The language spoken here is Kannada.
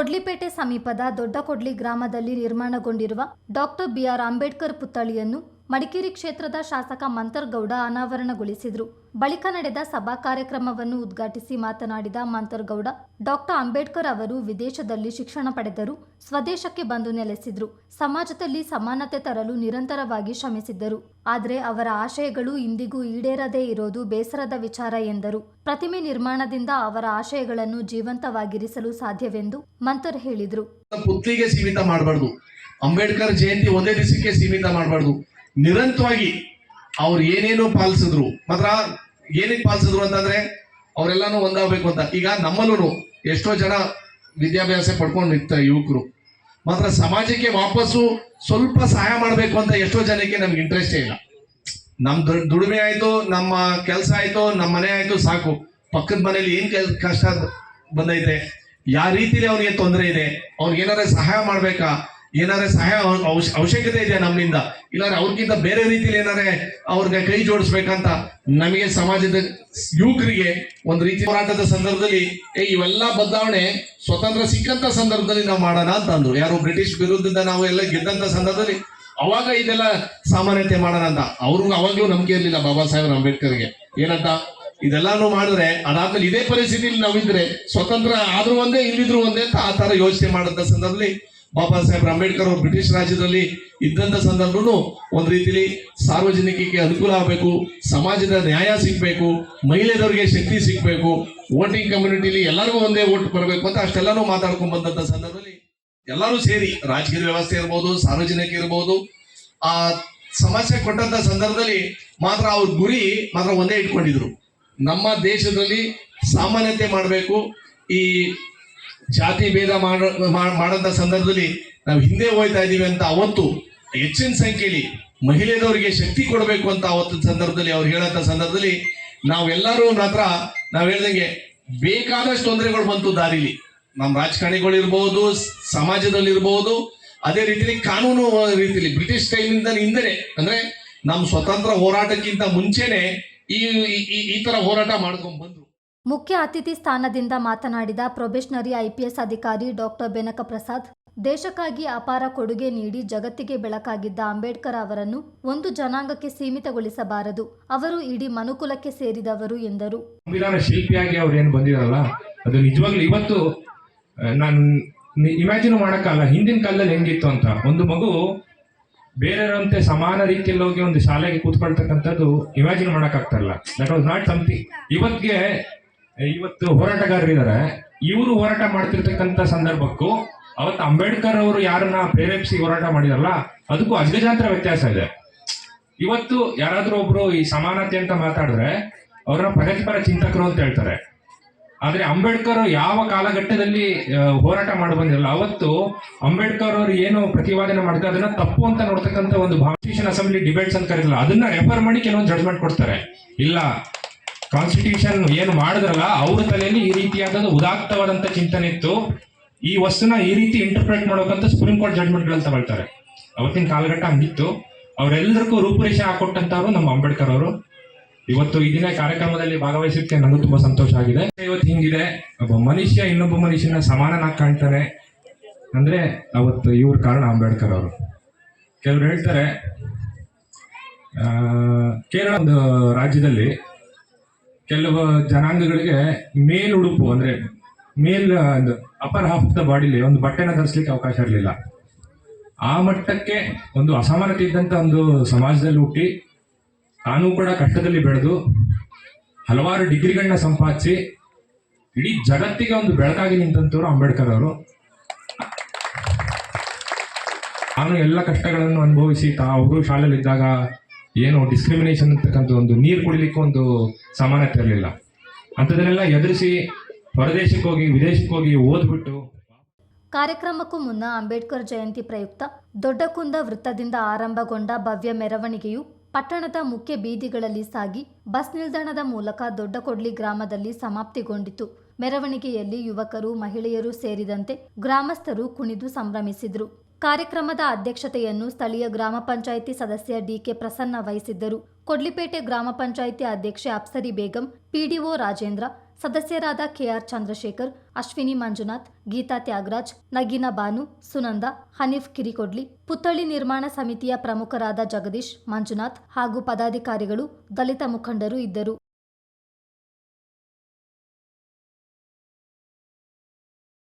ಕೊಡ್ಲಿಪೇಟೆ ಸಮೀಪದ ದೊಡ್ಡಕೊಡ್ಲಿ ಗ್ರಾಮದಲ್ಲಿ ನಿರ್ಮಾಣಗೊಂಡಿರುವ ಡಾಕ್ಟರ್ ಬಿಆರ್ ಅಂಬೇಡ್ಕರ್ ಪುತ್ಥಳಿಯನ್ನು ಮಡಿಕೇರಿ ಕ್ಷೇತ್ರದ ಶಾಸಕ ಮಂತರ್ಗೌಡ ಅನಾವರಣಗೊಳಿಸಿದರು. ಬಳಿಕ ನಡೆದ ಸಭಾ ಕಾರ್ಯಕ್ರಮವನ್ನು ಉದ್ಘಾಟಿಸಿ ಮಾತನಾಡಿದ ಮಂತರ್ಗೌಡ, ಡಾಕ್ಟರ್ ಅಂಬೇಡ್ಕರ್ ಅವರು ವಿದೇಶದಲ್ಲಿ ಶಿಕ್ಷಣ ಪಡೆದರು, ಸ್ವದೇಶಕ್ಕೆ ಬಂದು ನೆಲೆಸಿದ್ರು, ಸಮಾಜದಲ್ಲಿ ಸಮಾನತೆ ತರಲು ನಿರಂತರವಾಗಿ ಶ್ರಮಿಸಿದ್ದರು. ಆದರೆ ಅವರ ಆಶಯಗಳು ಇಂದಿಗೂ ಈಡೇರದೇ ಇರೋದು ಬೇಸರದ ವಿಚಾರ ಎಂದರು. ಪ್ರತಿಮೆ ನಿರ್ಮಾಣದಿಂದ ಅವರ ಆಶಯಗಳನ್ನು ಜೀವಂತವಾಗಿರಿಸಲು ಸಾಧ್ಯವೆಂದು ಮಂತರ್ ಹೇಳಿದರು. ಅಂಬೇಡ್ಕರ್ ಜಯಂತಿ ಒಂದೇ ದಿವಸಕ್ಕೆ ಸೀಮಿತ ಮಾಡಬಾರ್ದು. ನಿರಂತರವಾಗಿ ಅವ್ರು ಏನೇನು ಪಾಲಿಸಿದ್ರು. ಮಾತ್ರ ಏನಕ್ಕೆ ಪಾಲಿಸಿದ್ರು ಅಂತಂದ್ರೆ ಅವರೆಲ್ಲಾನು ಒಂದಾಗಬೇಕು ಅಂತ. ಈಗ ನಮ್ಮಲ್ಲೂ ಎಷ್ಟೋ ಜನ ವಿದ್ಯಾಭ್ಯಾಸ ಪಡ್ಕೊಂಡು ನಿಂತಾರೆ ಯುವಕರು. ಮಾತ್ರ ಸಮಾಜಕ್ಕೆ ವಾಪಸ್ಸು ಸ್ವಲ್ಪ ಸಹಾಯ ಮಾಡಬೇಕು ಅಂತ ಎಷ್ಟೋ ಜನಕ್ಕೆ ನಮ್ಗೆ ಇಂಟ್ರೆಸ್ಟೇ ಇಲ್ಲ. ನಮ್ಮ ದುಡ್- ದುಡಿಮೆ ಆಯಿತು, ನಮ್ಮ ಕೆಲಸ ಆಯಿತು, ನಮ್ಮ ಮನೆ ಆಯಿತು ಸಾಕು. ಪಕ್ಕದ ಮನೇಲಿ ಏನು ಕೆಲ್, ಕಷ್ಟ ಬಂದೈತೆ? ಯಾವ ರೀತಿಲಿ ಅವ್ರಿಗೆ ತೊಂದರೆ ಇದೆ? ಅವ್ರಿಗೆ ಏನಾರ ಸಹಾಯ ಮಾಡ್ಬೇಕಾ? ಏನಾರ ಸಹಾಯ ಅವ- ಅವಶ್ಯಕತೆ ಇದೆ ನಮ್ಮಿಂದ. ಇಲ್ಲಾಂದ್ರೆ ಅವ್ರಿಗಿಂತ ಬೇರೆ ರೀತಿಲಿ ಏನಾರೆ ಅವ್ರಿಗೆ ಕೈ ಜೋಡಿಸ್ಬೇಕಂತ ನಮಗೆ ಸಮಾಜದ ಯುವಕರಿಗೆ ಒಂದು ರೀತಿ ಹೋರಾಟದ ಸಂದರ್ಭದಲ್ಲಿ, ಏ, ಇವೆಲ್ಲ ಬದಲಾವಣೆ ಸ್ವತಂತ್ರ ಸಿಕ್ಕಂತ ಸಂದರ್ಭದಲ್ಲಿ ನಾವು ಮಾಡೋಣ ಅಂತ ಅಂದ್ರು. ಯಾರು ಬ್ರಿಟಿಷ್ ವಿರುದ್ಧದಿಂದ ನಾವು ಎಲ್ಲ ಗೆದ್ದಂತ ಸಂದರ್ಭದಲ್ಲಿ ಅವಾಗ ಇದೆಲ್ಲ ಸಾಮಾನ್ಯತೆ ಮಾಡೋಣ ಅಂತ. ಅವ್ರಿಗೂ ಅವಾಗ್ಲೂ ನಂಬಿಕೆ ಇರಲಿಲ್ಲ ಬಾಬಾ ಸಾಹೇಬ್ ಅಂಬೇಡ್ಕರ್ಗೆ. ಏನಂತ? ಇದೆಲ್ಲಾನು ಮಾಡಿದ್ರೆ ಅದಾದ್ಮೇಲೆ ಇದೇ ಪರಿಸ್ಥಿತಿಲಿ ನಾವಿದ್ರೆ ಸ್ವತಂತ್ರ ಆದ್ರೂ ಒಂದೇ, ಇಲ್ಲಿದ್ರು ಒಂದೇ ಅಂತ ಆ ತರ ಯೋಚನೆ ಮಾಡಂತ ಸಂದರ್ಭದಲ್ಲಿ ಬಾಬಾ ಸಾಹೇಬ್ ಅಂಬೇಡ್ಕರ್ ಅವರು ಬ್ರಿಟಿಷ್ ರಾಜ್ಯದಲ್ಲಿ ಇದ್ದಂಥ ಸಂದರ್ಭನು ಒಂದು ರೀತಿಲಿ ಸಾರ್ವಜನಿಕರಿಗೆ ಅನುಕೂಲ ಆಗಬೇಕು, ಸಮಾಜದ ನ್ಯಾಯ ಸಿಗಬೇಕು ಮಹಿಳೆಯರಿಗೆ ಶಕ್ತಿ ಸಿಗಬೇಕು ವೋಟಿಂಗ್ ಕಮ್ಯುನಿಟಿಲಿ ಎಲ್ಲರಿಗೂ ಒಂದೇ ವೋಟ್ ಬರಬೇಕು ಅಂತ ಅಷ್ಟೆಲ್ಲಾನು ಮಾತಾಡ್ಕೊಂಡು ಬಂದಂಥ ಸಂದರ್ಭದಲ್ಲಿ ಎಲ್ಲರೂ ಸೇರಿ ರಾಜಕೀಯ ವ್ಯವಸ್ಥೆ ಇರ್ಬೋದು, ಸಾರ್ವಜನಿಕ ಇರ್ಬೋದು, ಆ ಸಮಸ್ಯೆ ಕೊಟ್ಟಂಥ ಸಂದರ್ಭದಲ್ಲಿ ಮಾತ್ರ ಅವ್ರ ಗುರಿ ಮಾತ್ರ ಒಂದೇ ಇಟ್ಕೊಂಡಿದ್ರು. ನಮ್ಮ ದೇಶದಲ್ಲಿ ಸಾಮಾನ್ಯತೆ ಮಾಡಬೇಕು, ಈ ಜಾತಿ ಭೇದ ಮಾಡಂತ ಸಂದರ್ಭದಲ್ಲಿ ನಾವು ಹಿಂದೆ ಹೋಗ್ತಾ ಇದ್ದೀವಿ ಅಂತ ಅವತ್ತು ಹೆಚ್ಚಿನ ಸಂಖ್ಯೆಯಲ್ಲಿ ಮಹಿಳೆಯರವರಿಗೆ ಶಕ್ತಿ ಕೊಡಬೇಕು ಅಂತ ಅವತ್ತಿನ ಸಂದರ್ಭದಲ್ಲಿ ಅವ್ರು ಹೇಳಂತ ಸಂದರ್ಭದಲ್ಲಿ ನಾವೆಲ್ಲರೂ ಮಾತ್ರ ನಾವು ಹೇಳ್ದಂಗೆ ಬೇಕಾದಷ್ಟು ತೊಂದರೆಗಳು ಬಂತು ದಾರಿಲಿ. ನಮ್ಮ ರಾಜಕಾರಣಿಗಳು ಇರ್ಬೋದು ಸಮಾಜದಲ್ಲಿ ಇರ್ಬೋದು ಅದೇ ರೀತಿಲಿ ಕಾನೂನು ರೀತಿಲಿ ಬ್ರಿಟಿಷ್ ಟೈಮಿಂದ ಹಿಂದೆ ಅಂದ್ರೆ ನಮ್ಮ ಸ್ವತಂತ್ರ ಹೋರಾಟಕ್ಕಿಂತ ಮುಂಚೆನೆ ಈ- ಈ ತರ ಹೋರಾಟ ಮಾಡ್ಕೊಂಡ್ ಬಂದ್ರು. ಮುಖ್ಯ ಅತಿಥಿ ಸ್ಥಾನದಿಂದ ಮಾತನಾಡಿದ ಪ್ರೊಬೆಷನರಿ ಐಪಿಎಸ್ ಅಧಿಕಾರಿ ಡಾಕ್ಟರ್ ಬೆನಕ ಪ್ರಸಾದ್ ದೇಶಕ್ಕಾಗಿ ಅಪಾರ ಕೊಡುಗೆ ನೀಡಿ ಜಗತ್ತಿಗೆ ಬೆಳಕಾಗಿದ್ದ ಅಂಬೇಡ್ಕರ್ ಅವರನ್ನು ಒಂದು ಜನಾಂಗಕ್ಕೆ ಸೀಮಿತಗೊಳಿಸಬಾರದು, ಅವರು ಇಡೀ ಮನುಕುಲಕ್ಕೆ ಸೇರಿದವರು ಎಂದರು. ಸಂವಿಧಾನ ಶಿಲ್ಪಿಯಾಗಿ ಅವ್ರು ಏನು ಬಂದಿರಲ್ಲ, ಅದು ನಿಜವಾಗ್ಲೂ ಇವತ್ತು ನಾನು ಇಮ್ಯಾಜಿನ್ ಮಾಡೋಕ್ಕಲ್ಲ, ಹಿಂದಿನ ಕಾಲದಲ್ಲಿ ಹೆಂಗಿತ್ತು ಅಂತ. ಒಂದು ಮಗು ಬೇರೆಯವರಂತೆ ಸಮಾನ ರೀತಿಯಲ್ಲಿ ಹೋಗಿ ಒಂದು ಶಾಲೆಗೆ ಕೂತ್ಕೊಳ್ತಕ್ಕಂಥದ್ದು ಇಮ್ಯಾಜಿನ್ ಮಾಡೋಕ್ಕಾಗ್ತಾ ಇಲ್ಲ. ದಟ್ ವಾಸ್ ನಾಟ್ ಸಮಥಿಂಗ್ ಇವತ್ತಿಗೆ ಇವತ್ತು ಹೋರಾಟಗಾರರಿದ್ದಾರೆ ಇವರು ಹೋರಾಟ ಮಾಡ್ತಿರ್ತಕ್ಕಂಥ ಸಂದರ್ಭಕ್ಕೂ ಅವತ್ತು ಅಂಬೇಡ್ಕರ್ ಅವರು ಯಾರನ್ನ ಪ್ರೇರೇಪಿಸಿ ಹೋರಾಟ ಮಾಡಿದಾರಲ್ಲ, ಅದಕ್ಕೂ ಅಜಗಜಾಂತರ ವ್ಯತ್ಯಾಸ ಇದೆ. ಇವತ್ತು ಯಾರಾದ್ರೂ ಒಬ್ರು ಈ ಸಮಾನತೆ ಅಂತ ಮಾತಾಡಿದ್ರೆ ಅವ್ರನ್ನ ಪ್ರಗತಿಪರ ಚಿಂತಕರು ಅಂತ ಹೇಳ್ತಾರೆ. ಆದ್ರೆ ಅಂಬೇಡ್ಕರ್ ಯಾವ ಕಾಲಘಟ್ಟದಲ್ಲಿ ಹೋರಾಟ ಮಾಡಿ ಬಂದಿರಲ್ಲ, ಅವತ್ತು ಅಂಬೇಡ್ಕರ್ ಅವರು ಏನು ಪ್ರತಿವಾದನೆ ಮಾಡಿದ್ರೆ ಅದನ್ನ ತಪ್ಪು ಅಂತ ನೋಡ್ತಕ್ಕಂಥ ಒಂದು ಕಾನ್ಸ್ಟಿಟ್ಯೂಷನ್ ಅಸೆಂಬ್ಲಿ ಡಿಬೇಟ್ಸ್ ಅಂತ ಕರೀಲ್ಲ ಅದನ್ನ ರೆಫರ್ ಮಾಡಿ ಕೆಲವೊಂದು ಜಡ್ಜ್ಮೆಂಟ್ ಕೊಡ್ತಾರೆ. ಇಲ್ಲ ಕಾನ್ಸ್ಟಿಟ್ಯೂಷನ್ ಏನು ಮಾಡಿದ್ರಲ್ಲ, ಅವ್ರ ತಲೆಯಲ್ಲಿ ಈ ರೀತಿಯಾದ ಉದಾತ್ತವಾದಂತ ಚಿಂತನೆ ಇತ್ತು. ಈ ವಸ್ತುನ ಈ ರೀತಿ ಇಂಟರ್ಪ್ರೇಟ್ ಮಾಡೋಕಂತ ಸುಪ್ರೀಂ ಕೋರ್ಟ್ ಜಡ್ಜ್ಮೆಂಟ್ಗಳನ್ನ ತಗೊಳ್ತಾರೆ. ಅವತ್ತಿನ ಕಾಲಘಟ್ಟ ಹಂಗಿತ್ತು. ಅವರೆಲ್ಲರಿಗೂ ರೂಪುರೇಷೆ ಹಾಕೊಟ್ಟಂತವ್ರು ನಮ್ಮ ಅಂಬೇಡ್ಕರ್ ಅವರು. ಇವತ್ತು ಈ ದಿನ ಕಾರ್ಯಕ್ರಮದಲ್ಲಿ ಭಾಗವಹಿಸಕ್ಕೆ ನನಗೂ ತುಂಬಾ ಸಂತೋಷ ಆಗಿದೆ. ಇವತ್ತು ಹಿಂಗಿದೆ. ಒಬ್ಬ ಮನುಷ್ಯ ಇನ್ನೊಬ್ಬ ಮನುಷ್ಯನ ಸಮಾನನಾಗಿ ಕಾಣ್ತಾರೆ ಅಂದ್ರೆ ಅವತ್ತು ಇವ್ರ ಕಾರಣ ಅಂಬೇಡ್ಕರ್ ಅವರು. ಕೆಲವರು ಹೇಳ್ತಾರೆ ಕೇರಳ ಒಂದು ರಾಜ್ಯದಲ್ಲಿ ಕೆಲವು ಜನಾಂಗಗಳಿಗೆ ಮೇಲ್ ಉಡುಪು ಅಂದ್ರೆ ಮೇಲ್ ಅಪರ್ ಹಾಫ್ ದ ಬಾಡಿಲಿ ಒಂದು ಬಟ್ಟೆನ ಧರಿಸ್ಲಿಕ್ಕೆ ಅವಕಾಶ ಇರಲಿಲ್ಲ. ಆ ಮಟ್ಟಕ್ಕೆ ಒಂದು ಅಸಮಾನತೆ ಇದ್ದಂತ ಒಂದು ಸಮಾಜದಲ್ಲಿ ಹುಟ್ಟಿ ತಾನೂ ಕೂಡ ಕಷ್ಟದಲ್ಲಿ ಬೆಳೆದು ಹಲವಾರು ಡಿಗ್ರಿಗಳನ್ನ ಸಂಪಾದಿಸಿ ಇಡೀ ಜಗತ್ತಿಗೆ ಒಂದು ಬೆಳಕಾಗಿ ನಿಂತಂತವ್ರು ಅಂಬೇಡ್ಕರ್ ಅವರು. ಅವನು ಎಲ್ಲ ಕಷ್ಟಗಳನ್ನು ಅನುಭವಿಸಿ ತಾ ಅವರು ಶಾಲೆಯಲ್ಲಿದ್ದಾಗ ಏನು ಡಿಸ್ಕ್ರಿಮಿನೇಷನ್ ಅಂತಕ್ಕಂಥ ಒಂದು ನೀರು ಕುಡಿಲಿಕ್ಕೆ ಒಂದು ಸಮಾನತೆ ಇರಲಿಲ್ಲ. ಅಂಥದನ್ನೆಲ್ಲ ಎದುರಿಸಿ ಹೊರದೇಶಕ್ಕೆ ಹೋಗಿ, ವಿದೇಶಕ್ಕೆ ಹೋಗಿ ಓದ್ಬಿಟ್ಟು ಕಾರ್ಯಕ್ರಮಕ್ಕೂ ಮುನ್ನ ಅಂಬೇಡ್ಕರ್ ಜಯಂತಿ ಪ್ರಯುಕ್ತ ದೊಡ್ಡಕುಂದ ವೃತ್ತದಿಂದ ಆರಂಭಗೊಂಡ ಭವ್ಯ ಮೆರವಣಿಗೆಯು ಪಟ್ಟಣದ ಮುಖ್ಯ ಬೀದಿಗಳಲ್ಲಿ ಸಾಗಿ ಬಸ್ ನಿಲ್ದಾಣದ ಮೂಲಕ ದೊಡ್ಡಕೊಡ್ಲಿ ಗ್ರಾಮದಲ್ಲಿ ಸಮಾಪ್ತಿಗೊಂಡಿತು. ಮೆರವಣಿಗೆಯಲ್ಲಿ ಯುವಕರು, ಮಹಿಳೆಯರು ಸೇರಿದಂತೆ ಗ್ರಾಮಸ್ಥರು ಕುಣಿದು ಸಂಭ್ರಮಿಸಿದರು. ಕಾರ್ಯಕ್ರಮದ ಅಧ್ಯಕ್ಷತೆಯನ್ನು ಸ್ಥಳೀಯ ಗ್ರಾಮ ಪಂಚಾಯಿತಿ ಸದಸ್ಯ ಡಿಕೆ ಪ್ರಸನ್ನ ವಹಿಸಿದ್ದರು. ಕೊಡ್ಲಿಪೇಟೆ ಗ್ರಾಮ ಪಂಚಾಯಿತಿ ಅಧ್ಯಕ್ಷೆ ಅಪ್ಸರಿ ಬೇಗಂ, ಪಿಡಿಒ ರಾಜೇಂದ್ರ, ಸದಸ್ಯರಾದ ಕೆಆರ್ ಚಂದ್ರಶೇಖರ್, ಅಶ್ವಿನಿ ಮಂಜುನಾಥ್, ಗೀತಾ ತ್ಯಾಗರಾಜ್, ನಗಿನ ಬಾನು, ಸುನಂದ, ಹನೀಫ್ ಕಿರಿಕೊಡ್ಲಿ, ಪುತ್ಥಳಿ ನಿರ್ಮಾಣ ಸಮಿತಿಯ ಪ್ರಮುಖರಾದ ಜಗದೀಶ್, ಮಂಜುನಾಥ್ ಹಾಗೂ ಪದಾಧಿಕಾರಿಗಳು, ದಲಿತ ಮುಖಂಡರು ಇದ್ದರು.